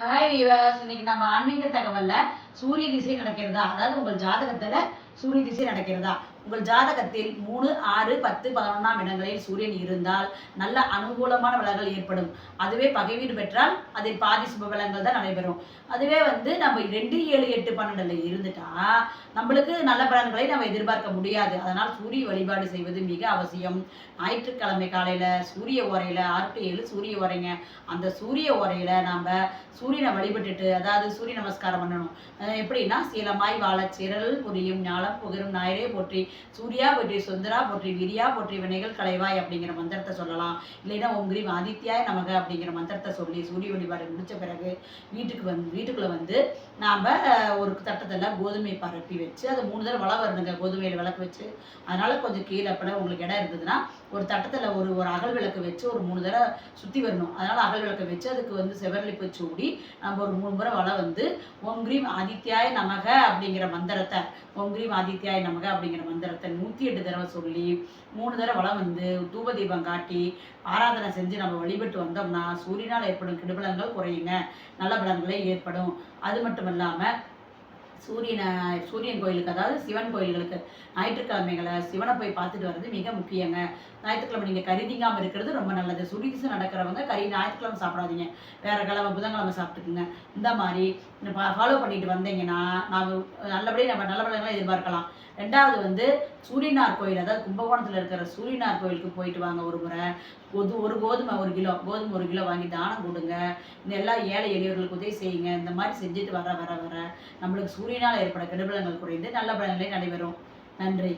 Hi viewers இன்னைக்கு நம்ம ஆன்மீக தகவல்ல சூரிய திசை நடக்கிறதா? அதாவது உங்கள் ஜாதகத்துல சூரிய திசை நடக்கிறதா? உங்கள் ஜாதகத்தில் மூணு ஆறு பத்து பதினொன்றாம் இடங்களில் சூரியன் இருந்தால் நல்ல அனுகூலமான விலகல் ஏற்படும். அதுவே பகை வீடு பெற்றால் அதில் பாதி சுப தான் நடைபெறும். அதுவே வந்து நம்ம ரெண்டு ஏழு எட்டு பன்னெண்டுல இருந்துட்டா நம்மளுக்கு நல்ல பலன்களை நம்ம எதிர்பார்க்க முடியாது. அதனால் சூரிய வழிபாடு செய்வது மிக அவசியம். ஞாயிற்றுக்கிழமை காலையில சூரிய ஓரையில ஆறு டு ஏழு சூரிய உரைங்க அந்த சூரிய ஓரையில நாம சூரியனை வழிபட்டுட்டு அதாவது சூரிய நமஸ்காரம் பண்ணணும். எப்படின்னா சீலமாய் வாழச் சிரல் புரியும் ஞாலம் புகரும் நாயரே போற்றி. சூர்யா போற்றி சுந்தரா போற்றி விரியா போற்றி வினைகள் கலைவாய் அப்படிங்கிற மந்திரத்தை சொல்லலாம். இல்லைன்னா உங்கிரி ஆதித்யாய் நமக அப்படிங்கிற மந்திரத்தை சொல்லி சூரிய வழிபாடு முடிச்ச பிறகு வீட்டுக்கு வந்து வீட்டுக்குள்ள வந்து நாம் ஒரு தட்டத்தில் கோதுமை பரப்பி வச்சு அது மூணு தடவை வள வரணுங்க கோதுமையில் விளக்கு வச்சு. அதனால கொஞ்சம் கீழே பட உங்களுக்கு இடம் இருந்ததுன்னா ஒரு தட்டத்தில் ஒரு ஒரு அகல் விளக்கு வச்சு ஒரு மூணு தடவை சுற்றி வரணும். அதனால் அகல் விளக்கு வச்சு அதுக்கு வந்து செவரளிப்பு சூடி நம்ம ஒரு மூணு முறை வள வந்து ஓம் கிரீம் ஆதித்யாய நமக அப்படிங்கிற மந்திரத்தை ஓம் கிரீம் ஆதித்யாய நமக அப்படிங்கிற மந்திரத்தை நூற்றி எட்டு தடவை சொல்லி மூணு தடவை வளம் வந்து தூப தீபம் காட்டி ஆராதனை செஞ்சு நம்ம வழிபட்டு வந்தோம்னா சூரியனால் ஏற்படும் கெடுபலங்கள் குறையுங்க. நல்ல பலன்களே ஏற்படும். அது மட்டும் இல்லாமல் சூரியனை சூரியன் கோயிலுக்கு அதாவது சிவன் கோயில்களுக்கு ஞாயிற்றுக்கிழமைகளை சிவனை போய் பார்த்துட்டு வர்றது மிக முக்கியங்க. ஞாயிற்றுக்கிழமை நீங்கள் கருதிங்காமல் இருக்கிறது ரொம்ப நல்லது. சுடிசு நடக்கிறவங்க கறி ஞாயிற்றுக்கிழமை சாப்பிடாதீங்க. வேற கிழமை புதன்கிழமை சாப்பிட்டுக்குங்க. இந்த மாதிரி ஃபாலோ பண்ணிட்டு வந்தீங்கன்னா நாங்கள் நல்லபடியாக நம்ம நல்ல பலன்களை எதிர்பார்க்கலாம். ரெண்டாவது வந்து சூரியனார் கோயில் அதாவது கும்பகோணத்தில் இருக்கிற சூரியனார் கோயிலுக்கு போயிட்டு வாங்க ஒரு முறை. ஒரு ஒரு கோதுமை ஒரு கிலோ கோதுமை ஒரு கிலோ வாங்கி தானம் கொடுங்க இந்த எல்லா ஏழை எளியவர்களுக்கு உதவி செய்யுங்க. இந்த மாதிரி செஞ்சுட்டு வர வர வர நம்மளுக்கு சூரியனால் ஏற்பட கெடுபலங்கள் குறைந்து நல்ல பலன்களை நடைபெறும். நன்றி.